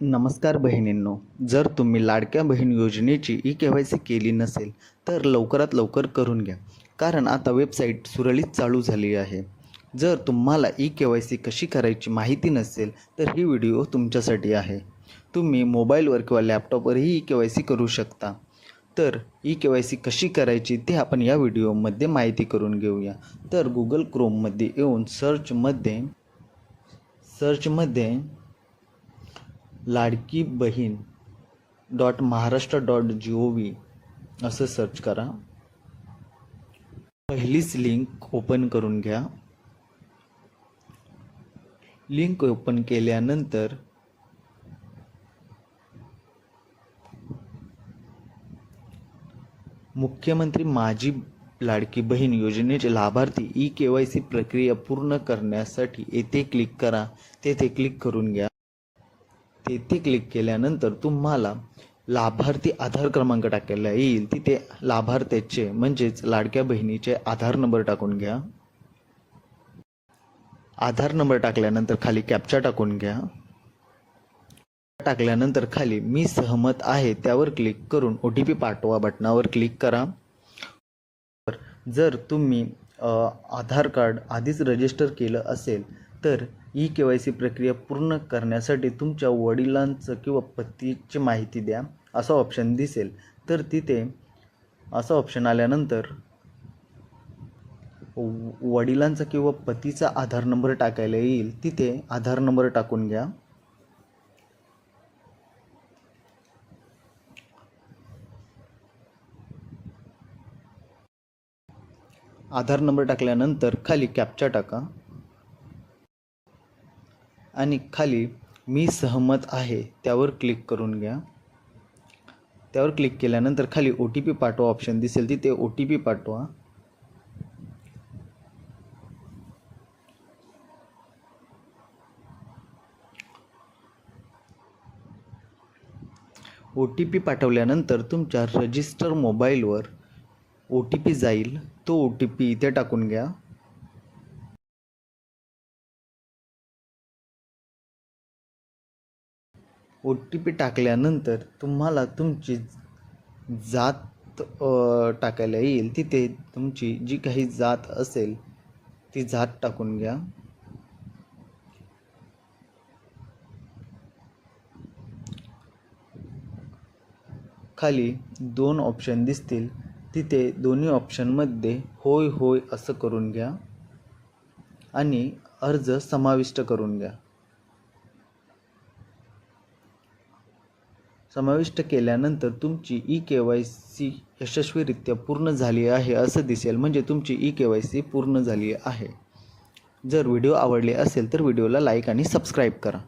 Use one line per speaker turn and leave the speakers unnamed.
नमस्कार बहिणींनो जर तुम्ही लाडक्या बहीण योजनेची ई के वाय सी केली नसेल तर लवकरात लवकर करून घ्या. कारण आता वेबसाईट सुरळीत चालू झाली आहे. जर तुम्हाला ई के वाय सी कशी करायची माहिती नसेल तर ही व्हिडिओ तुमच्यासाठी आहे. तुम्ही मोबाईलवर किंवा लॅपटॉपवरही ई के वाय सी करू शकता. तर ई के वाय सी कशी करायची ते आपण या व्हिडिओमध्ये माहिती करून घेऊया. तर गुगल क्रोममध्ये येऊन सर्चमध्ये सर्चमध्ये Ladki Bahin dot Maharashtra dot G O V असं सर्च करा. पहिलीच लिंक ओपन करून घ्या. लिंक ओपन केल्यानंतर मुख्यमंत्री माझी लाडकी बहीण योजनेचे लाभार्थी ई के वाय सी प्रक्रिया पूर्ण करण्यासाठी येथे क्लिक करा. तेथे क्लिक करून घ्या. तेथे क्लिक केल्यानंतर तुम्हाला लाभार्थी आधार क्रमांक टाकायला येईल. तिथे लाभार्थ्याचे म्हणजेच लाडक्या बहिणीचे आधार नंबर टाकून घ्या. आधार नंबर टाकल्यानंतर खाली कॅप्चा टाकून घ्या. टाकल्यानंतर खाली मी सहमत आहे त्यावर क्लिक करून ओ टी पी पाठवा बटनावर क्लिक करा. जर तुम्ही आधार कार्ड आधीच रजिस्टर केलं असेल तर ई के वाय सी प्रक्रिया पूर्ण करण्यासाठी तुमच्या वडिलांचं किंवा पतीची माहिती द्या असं ऑप्शन दिसेल. तर तिथे असा ऑप्शन आल्यानंतर व- वडिलांचा किंवा पतीचा आधार नंबर टाकायला येईल. तिथे आधार नंबर टाकून घ्या. आधार नंबर टाकल्यानंतर खाली कॅप्चा टाका. आणि खाली मी सहमत आहे त्यावर क्लिक करून घ्या. त्यावर क्लिक केल्यानंतर खाली ओ टी पी पाठवा ऑप्शन दिसेल तिथे ओ टी पी पाठवा. ओ टी पी पाठवल्यानंतर तुमच्या रजिस्टर मोबाईलवर ओ टी पी जाईल तो ओ टी पी इथे टाकून घ्या. ओ टी पी टाकल्यानंतर तुम्हाला तुमची जात टाकायला येईल. तिथे तुमची जी काही जात असेल ती जात टाकून घ्या. खाली दोन ऑप्शन दिसतील. तिथे दोन्ही ऑप्शनमध्ये होय होय असं करून घ्या. आणि अर्ज समाविष्ट करून घ्या. समाविष्ट केल्यानंतर तुमची ई के वाय सी यशस्वीरित्या पूर्ण झाली आहे असं दिसेल. म्हणजे तुमची ई के वाय सी पूर्ण झाली आहे. जर व्हिडिओ आवडले असेल तर व्हिडिओला लाईक आणि सबस्क्राईब करा.